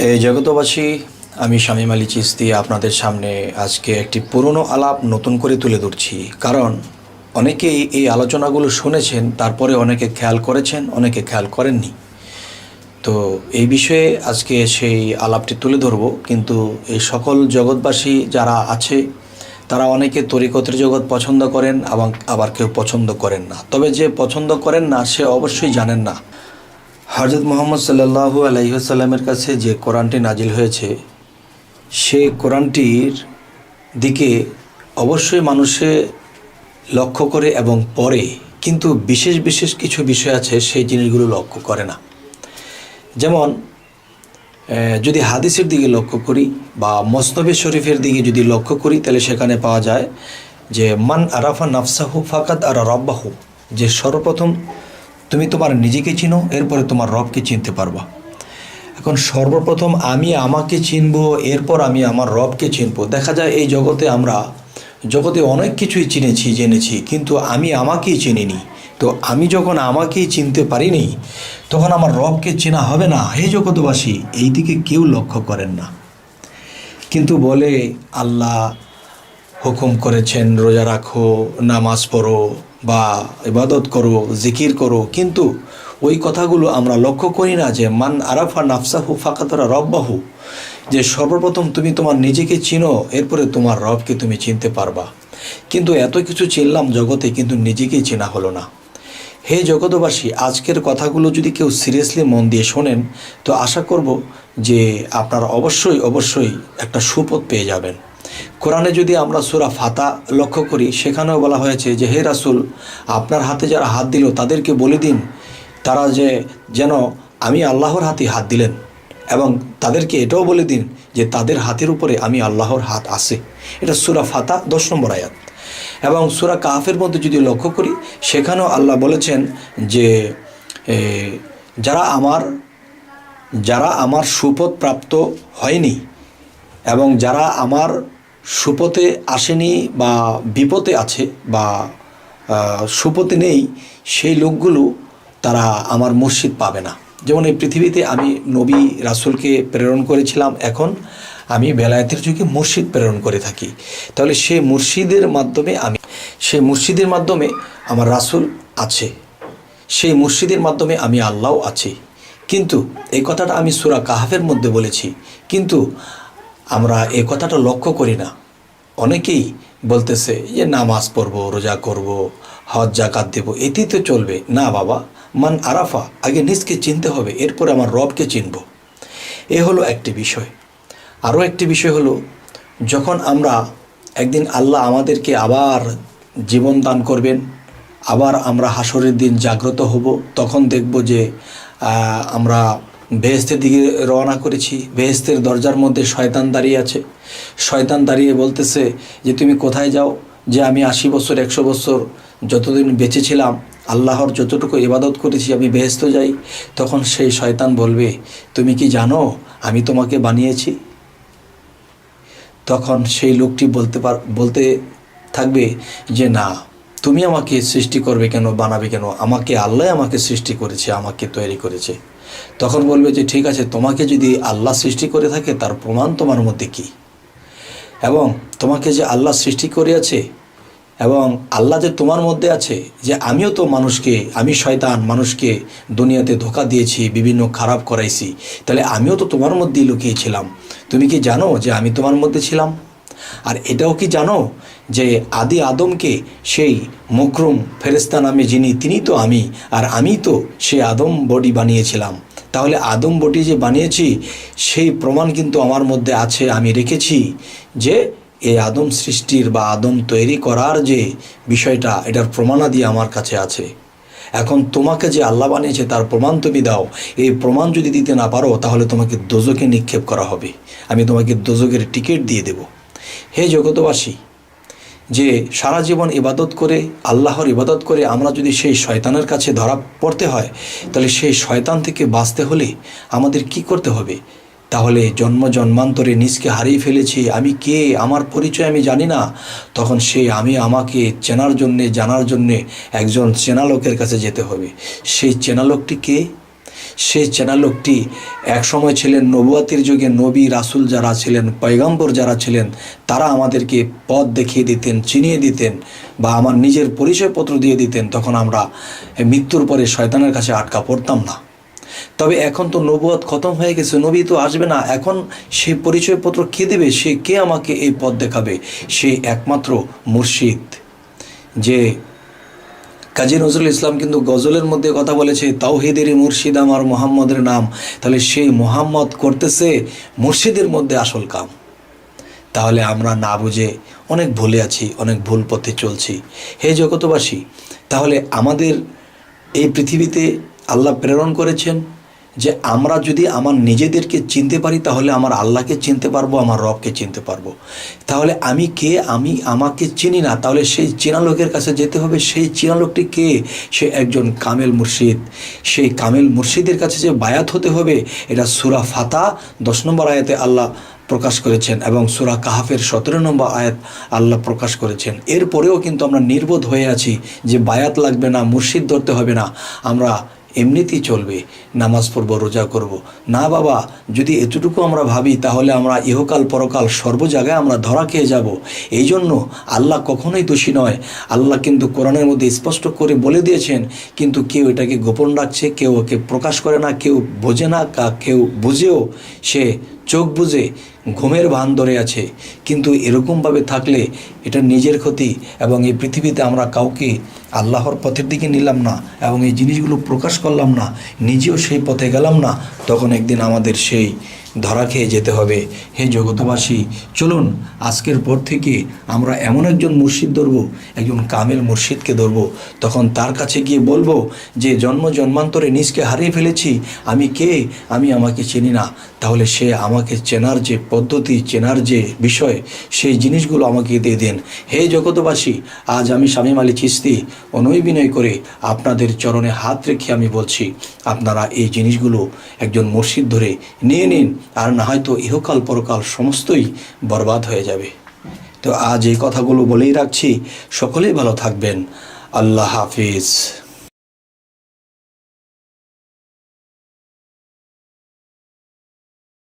হে জগতবাসী আমি শামীম আলী চিস্তি আপনাদের সামনে আজকে একটি পুরনো আলাপ নতুন করে তুলে ধরছি। কারণ অনেকেই এই আলোচনাগুলো শুনেছেন, তারপরে অনেকে খেয়াল করেছেন, অনেকে খেয়াল করেননি। তো এই বিষয়ে আজকে সেই আলাপটি তুলে ধরব। কিন্তু এই সকল জগৎবাসী যারা আছে, তারা অনেকে তরিকতের জগৎ পছন্দ করেন এবং আবার কেউ পছন্দ করেন না। তবে যে পছন্দ করেন না, সে অবশ্যই জানেন না। হজরত মোহাম্মদ সাল্লাল্লাহু আলাইসাল্লামের কাছে যে কোরআনটি নাজিল হয়েছে সে কোরআনটির দিকে অবশ্যই মানুষে লক্ষ্য করে এবং পড়ে। কিন্তু বিশেষ বিশেষ কিছু বিষয় আছে, সেই জিনিসগুলো লক্ষ্য করে না। যেমন যদি হাদিসের দিকে লক্ষ্য করি বা মস্তবে শরীফের দিকে যদি লক্ষ্য করি, তাহলে সেখানে পাওয়া যায় যে, মান আরাফা নাফসাহু ফাকাত আর রব্বাহু যে সর্বপ্রথম তুমি তোমার নিজেকে চিনো, এরপরে তোমার রবকে চিনতে পারবা। এখন সর্বপ্রথম আমি আমাকে চিনবো, এরপর আমি আমার রবকে চিনব। দেখা যায় এই জগতে আমরা, জগতে অনেক কিছুই চিনেছি, জেনেছি, কিন্তু আমি আমাকেই চিনিনি। তো আমি যখন আমাকেই চিনতে পারিনি, তখন আমার রবকে চেনা হবে না। হে জগতবাসী এই দিকে কেউ লক্ষ্য করেন না। কিন্তু বলে, আল্লাহ হুকুম করেছেন, রোজা রাখো, নামাজ পড়ো বা ইবাদত করো, জিকির করো, কিন্তু ওই কথাগুলো আমরা লক্ষ্য করি না যে মান আরাফা নাফসাহু ফাকাতরা রব্বাহু, যে সর্বপ্রথম তুমি তোমার নিজেকে চিনো, এরপরে তোমার রবকে তুমি চিনতে পারবা। কিন্তু এত কিছু চিনলাম জগতে, কিন্তু নিজেকেই চেনা হলো না। হে জগতবাসী আজকের কথাগুলো যদি কেউ সিরিয়াসলি মন দিয়ে শোনেন, তো আশা করব যে আপনারা অবশ্যই অবশ্যই একটা সুপথ পেয়ে যাবেন। কোরআনে যদি আমরা সুরা ফাতা লক্ষ্য করি, সেখানেও বলা হয়েছে যে, হে রাসুল, আপনার হাতে যারা হাত দিল, তাদেরকে বলে দিন। তারা যে, যেন আমি আল্লাহর হাতে হাত দিলেন এবং তাদেরকে এটাও বলে দিন যে, তাদের হাতের উপরে আমি আল্লাহর হাত আছে। এটা সুরা ফাতা দশ নম্বর আয়াত। এবং সুরা কাহাফের মধ্যে যদি লক্ষ্য করি, সেখানেও আল্লাহ বলেছেন যে যারা আমার যারা আমার সুপথ প্রাপ্ত হয়নি এবং যারা আমার সুপথে আসেনি বা বিপদে আছে বা সুপথে নেই, সেই লোকগুলো তারা আমার মসজিদ পাবে না। যেমন এই পৃথিবীতে আমি নবী রাসুলকে প্রেরণ করেছিলাম, এখন আমি বেলায়েতের যুগে মুর্শিদ প্রেরণ করে থাকি। তাহলে সে মুর্শিদের মাধ্যমে আমি সেই মুর্শিদের মাধ্যমে আমার রাসূল আছে। সেই মুর্শিদের মাধ্যমে আমি আল্লাহও আছি। কিন্তু এই কথাটা আমি সুরা কাহাফের মধ্যে বলেছি। কিন্তু আমরা এ কথাটা লক্ষ্য করি না। অনেকেই বলতেছে যে, নামাজ পড়ব, রোজা করব, হজ জাকাত দেবো, এতেই তো চলবে। না বাবা, মান আরাফা, আগে নিজকে চিনতে হবে, এরপর আমার রবকে চিনব। এ হলো একটি বিষয়। আরও একটি বিষয় হলো, যখন আমরা একদিন আল্লাহ আমাদেরকে আবার জীবন দান করবেন, আবার আমরা হাসরের দিন জাগ্রত হব, তখন দেখব যে আমরা বেহেস্তের দিকে রওনা করেছি। বেহেস্তের দরজার মধ্যে শয়তান দাঁড়িয়ে আছে। শয়তান দাঁড়িয়ে বলতেছে যে, তুমি কোথায় যাও? যে, আমি আশি বছর, একশো বছর যতদিন বেঁচে ছিলাম, আল্লাহর যতটুকু ইবাদত করেছি, আমি বেহেস্ত যাই। তখন সেই শয়তান বলবে, তুমি কি জানো, আমি তোমাকে বানিয়েছি? তখন সেই লোকটি বলতে পার, বলতে থাকবে যে, না, তুমি আমাকে সৃষ্টি করবে কেন, বানাবে কেন? আমাকে আল্লাহ আমাকে সৃষ্টি করেছে, আমাকে তৈরি করেছে। তখন বলবে যে, ঠিক আছে, তোমাকে যদি আল্লাহ সৃষ্টি করে থাকে, তার প্রমাণ তোমার মধ্যে কি? এবং তোমাকে যে আল্লাহ সৃষ্টি করিয়াছে এবং আল্লাহ যে তোমার মধ্যে আছে, যে আমিও তো মানুষকে, আমি শয়তান, মানুষকে দুনিয়াতে ধোকা দিয়েছি, বিভিন্ন খারাপ করাইছি, তাহলে আমিও তো তোমার মধ্যেই লুকিয়েছিলাম তুমি কি জানো যে আমি তোমার মধ্যে ছিলাম? আর এটাও কি জানো যে আদি আদমকে সেই মকরুম ফেরেস্তা নামে যিনি, তিনি তো আমি, আর আমি তো সেই আদম বডি বানিয়েছিলাম। তাহলে আদম বডি যে বানিয়েছি, সেই প্রমাণ কিন্তু আমার মধ্যে আছে, আমি রেখেছি যে এই আদম সৃষ্টির বা আদম তৈরি করার যে বিষয়টা, এটার প্রমাণাদি আমার কাছে আছে। এখন তোমাকে যে আল্লাহ বানিয়েছে, তার প্রমাণ তুমি দাও। এই প্রমাণ যদি দিতে না পারো, তাহলে তোমাকে দোজকে নিক্ষেপ করা হবে। আমি তোমাকে দোজকের টিকিট দিয়ে দেব। হে জগতবাসী যে সারা জীবন ইবাদত করে, আল্লাহর ইবাদত করে আমরা যদি সেই শয়তানের কাছে ধরা পড়তে হয়, তাহলে সেই শয়তান থেকে বাঁচতে হলে আমাদের কি করতে হবে? তাহলে জন্ম জন্মান্তরে নিজকে হারিয়ে ফেলেছি, আমি কে, আমার পরিচয় আমি জানি না। তখন সে আমি আমাকে চেনার জন্যে, জানার জন্যে একজন চেনা লোকের কাছে যেতে হবে। সেই চেনা লোকটি কে? সেই চেনা লোকটি একসময় ছিলেন নবুয়াতির যুগে নবী রাসুল যারা ছিলেন, পয়গম্বর যারা ছিলেন, তারা আমাদেরকে পথ দেখিয়ে দিতেন, চিনিয়ে দিতেন বা আমার নিজের পরিচয়পত্র দিয়ে দিতেন, তখন আমরা মৃত্যুর পরে শয়তানের কাছে আটকা পড়তাম না। তবে এখন তো নবুয়াত খতম হয়ে গেছে, নবী তো আসবে না, এখন সে পরিচয়পত্র কে দেবে? সে কে আমাকে এই পথ দেখাবে? সে একমাত্র মুর্শিদ, যে কাজী নজরুল ইসলাম কিন্তু গজলের মধ্যে কথা বলেছে তাওহিদেরই মুর্শিদ আমার মোহাম্মদের নাম। তাহলে সেই মোহাম্মদ করতেছে মুর্শিদের মধ্যে আসল কাম। তাহলে আমরা না বুঝে অনেক ভুলে আছি, অনেক ভুল পথে চলছি। হে জগতবাসী তাহলে আমাদের এই পৃথিবীতে আল্লাহ প্রেরণ করেছেন যে আমরা যদি আমার নিজেদেরকে চিনতে পারি, তাহলে আমার আল্লাহকে চিনতে পারব, আমার রবকে চিনতে পারব। তাহলে আমি কে? আমি আমাকে চিনি না। তাহলে সেই চেনা লোকের কাছে যেতে হবে। সেই চেনা লোকটি কে? সে একজন কামেল মুর্শিদ। সেই কামেল মুর্শিদের কাছে যে বায়াত হতে হবে, এটা সুরা ফাতা, দশ নম্বর আয়াতে আল্লাহ প্রকাশ করেছেন এবং সুরা কাহাফের সতেরো নম্বর আয়াত আল্লাহ প্রকাশ করেছেন। এরপরেও কিন্তু আমরা নির্বোধ হয়ে আছি যে বায়াত লাগবে না, মুর্শিদ ধরতে হবে না। আমরা এমনিতেই চলবে, নামাজ পড়ব, রোজা করব। না বাবা, যদি এতটুকু আমরা ভাবি, তাহলে আমরা ইহকাল পরকাল সর্ব জায়গায় আমরা ধরা খেয়ে যাব এই জন্য আল্লাহ কখনোই দোষী নয় আল্লাহ কিন্তু কোরআনের মধ্যে স্পষ্ট করে বলে দিয়েছেন, কিন্তু কেউ এটাকে গোপন রাখছে, কেউ ওকে প্রকাশ করে না, কেউ বোঝে না কেউ বুঝেও সে চোখ বুঝে ঘুমের ভান ধরে আছে। কিন্তু এরকমভাবে থাকলে এটা নিজের ক্ষতি এবং এই পৃথিবীতে আমরা কাউকে আল্লাহর পথের দিকে নিলাম না এবং এই জিনিসগুলো প্রকাশ করলাম না, নিজেও সেই পথে গেলাম না, তখন একদিন আমাদের সেই ধরা খেয়ে যেতে হবে। হে জগতবাসী চলুন, আজকের পর থেকে আমরা এমন একজন মুর্শিদ ধরবো, একজন কামেল মুর্শিদকে ধরবো। তখন তার কাছে গিয়ে বলব যে, জন্ম জন্মান্তরে নিজকে হারিয়ে ফেলেছি। আমি কে? আমি আমাকে চিনি না। তাহলে সে আমাকে চেনার যে পদ্ধতি, চেনার যে বিষয়, সেই জিনিসগুলো আমাকে দিয়ে দেন। হে জগতবাসী আজ আমি স্বামী আলী চিস্তি অনুয় বিনয় করে আপনাদের চরণে হাত রেখে আমি বলছি, আপনারা এই জিনিসগুলো একজন মসজিদ ধরে নিয়ে নিন। আর না হয়তো ইহকাল পরকাল সমস্তই বরবাদ হয়ে যাবে। তো আজ এই কথাগুলো বলেই রাখছি। সকলেই ভালো থাকবেন। আল্লাহ হাফিজ।